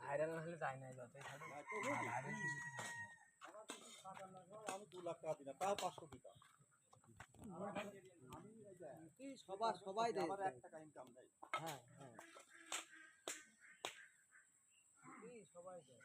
viral হলে যায় না যতই ভাইরাল আমি দু লাখ টাকা দিলাম তাও পাঁচশো দিতাম সবার সবাই দেয় আমার এক টাকা ইনকাম নেই হ্যাঁ হ্যাঁ সবাই দেয়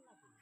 রান্না করি